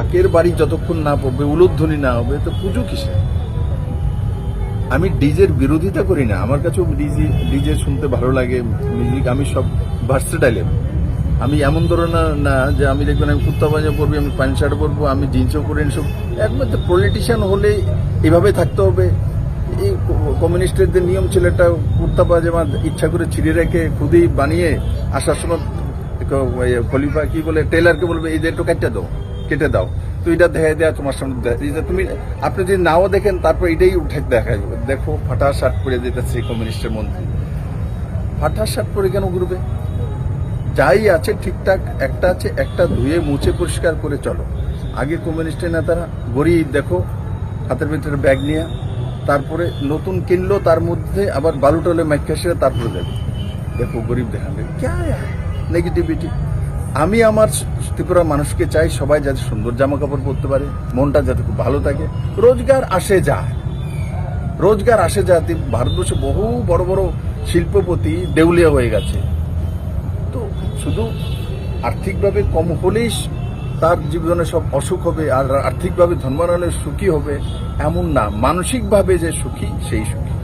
কাকের বাড়ি যতক্ষণ না পড়বে, উলুধ্বনি না হবে, তো পুজো কিসে আমি ডিজের বিরোধিতা করি না। আমার কাছেও ডিজে ডিজে শুনতে ভালো লাগে মিউজিক আমি সব ভার্সেটাইলের আমি এমন ধরনের না যে আমি দেখবেন আমি কুর্তা পাঞ্জা পরবি, আমি প্যান্ট শার্ট পরবো, আমি জিন্সও পরে সব একমাত্র পলিটিশিয়ান হলে এভাবে থাকতে হবে। এই কমিউনিস্টদের নিয়ম ছিল একটা কুর্তা পাজামা ইচ্ছা করে ছিঁড়ে রেখে, খুদি বানিয়ে, আসার সময় খলিফা কি বলে টেলারকে বলবে, এই যে একটু কেটে দাও। কেটে দাও। তো এটা দেখা দেয়া তোমার সামনে তুমি আপনি যদি নাও দেখেন, তারপর এটাই উঠে দেখা যাবে দেখো ফাটা শার্ট পরে যেতেছে কমিউনিস্টের মন্ত্রী। ফাটা শার্ট পরে কেন ঘুরবে? যাই আছে ঠিকঠাক, একটা আছে, একটা ধুয়ে মুছে পরিষ্কার করে চলো। আগে কমিউনিস্টের নেতারা, গরিব, দেখো, হাতের ভিতরে ব্যাগ নিয়ে, তারপরে নতুন কিনলো, তার মধ্যে আবার বালুটলে মাইকাশিরা তারপরে দেবে। দেখো, গরিব দেখাবে। ক্যা? নেগেটিভিটি আমি আমার ত্রিপুরা মানুষকে চাই সবাই যাতে সুন্দর জামা কাপড় পরতে পারে, মনটা যাতে খুব ভালো থাকে। রোজগার আসে যায়। রোজগার আসে যাতে ভারতবর্ষে বহু বড় বড় শিল্পপতি দেউলিয়া হয়ে গেছে। তো শুধু আর্থিকভাবে কম হলেই তার জীবনে সব অসুখ হবে আর আর্থিকভাবে ধর্মানলে সুখী হবে, এমন না। মানসিকভাবে যে সুখী, সেই সুখী।